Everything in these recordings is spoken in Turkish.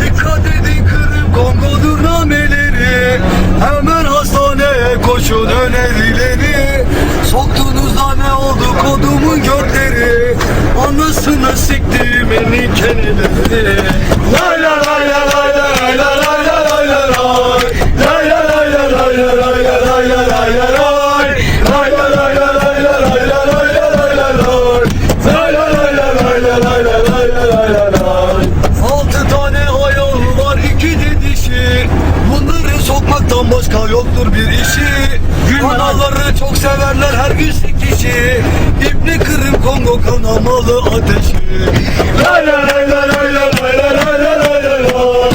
Dikkat edin Kırım Kongo'dur nameleri. Lay la lay la lay başka yoktur bir işi Anaları çok severler her gün kişi İbni Kırım Kongo kanamalı ateşi lay lay lay lay lay lay lay lay lay lay lay.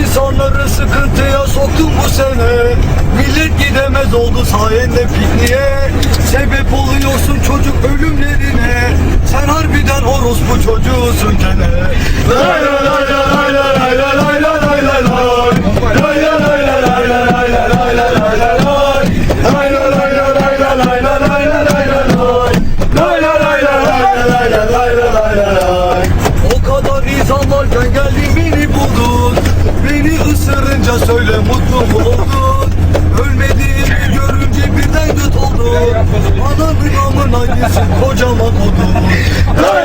İnsanları sıkıntıya soktum bu sene Millet gidemez oldu sayende pikniğe sen orospu çocuğusun gene Lay lay lay lay lay lay lay lay Sen geldin beni buldun Beni ısırınca söyle mutlu mu oldun Ölmediğimi görünce birden göt oldun Ananın amına yesin kocaman odun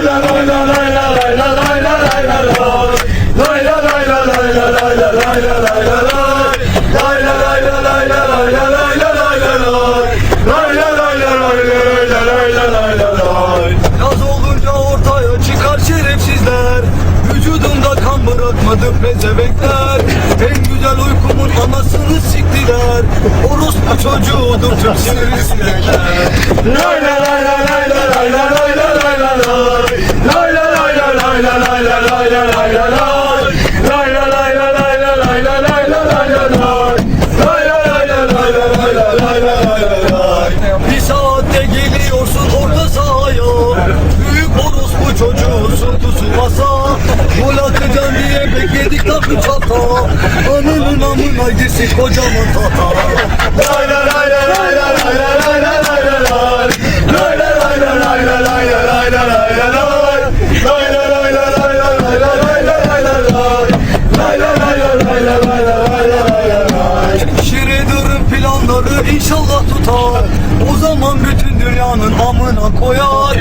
Lay la lay la lay la lay la lay la lay la lay Lay la lay la lay la lay la lay la lay la lay Lay la lay la lay la lay la lay la lay la lay Lay la lay la lay la lay la lay la lay la lay Yaz olunca ortaya çıkar şerefsizler Vücudumda kan bırakmadı pezevekler En güzel uykumun anasını siktiler Orospu çocuğudur tüm siniri sinekler Lay la lay la lay la lay la lay la lay la lay Lay Bir saatte geliyorsun orta sahaya. Büyük orospu çocuğusun Tsubasa Gol atacaksın diye bekledik lan üç hafta Ananın amına girsin kocaman tata inşallah tutar. O zaman bütün dünyanın amına koyar.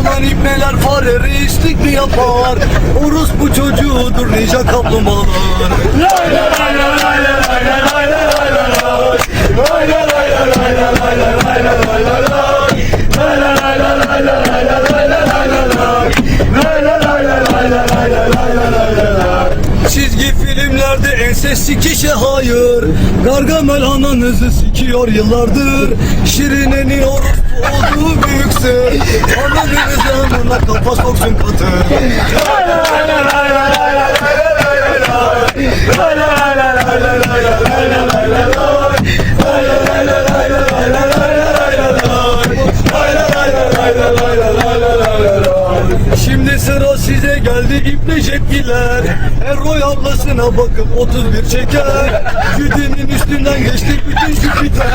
Ulan ibneler fare reislik mi yapar? Orospu çocuğudur ninja kaplumbağalar Lay la lay la lay la lay la lay la lay la lay Lay la lay la lay la lay la lay la lay la lay Lay Sikişe hayır Gargamel ananızı sikiyor yıllardır. Şirineni orospu olduğu büyükse Ananızı amına kafa soksun katı. Şimdi sıra size gel Bizi ipleşettiler Her yallasına bakıp 31 çeker. Güdünün üstünden geçtik bütün Jüpiter.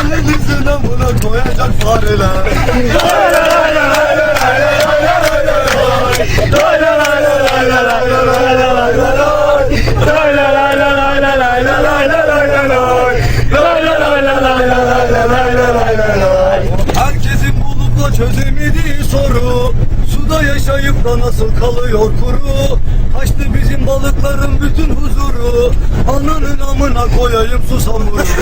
Onun yüzünden buna koyacak fareler. Herkesin bulutla çözemediği soru. Suda yaşayıp da nasıl kalıyor kuru? Kaçtı bizim balıkların bütün huzuru. Ananın amına koyayım susamuru Lay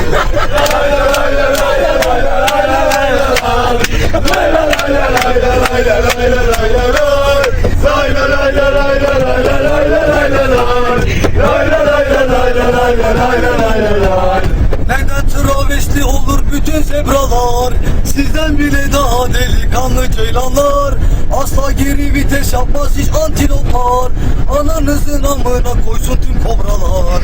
la lay la lay la lay la lay hevesli olur bütün zebralar. Sizden bile daha delikanlı ceylanlar. Asla geri vites yapmaz hiç antiloplar. Ananızın amına koysun tüm kobralar.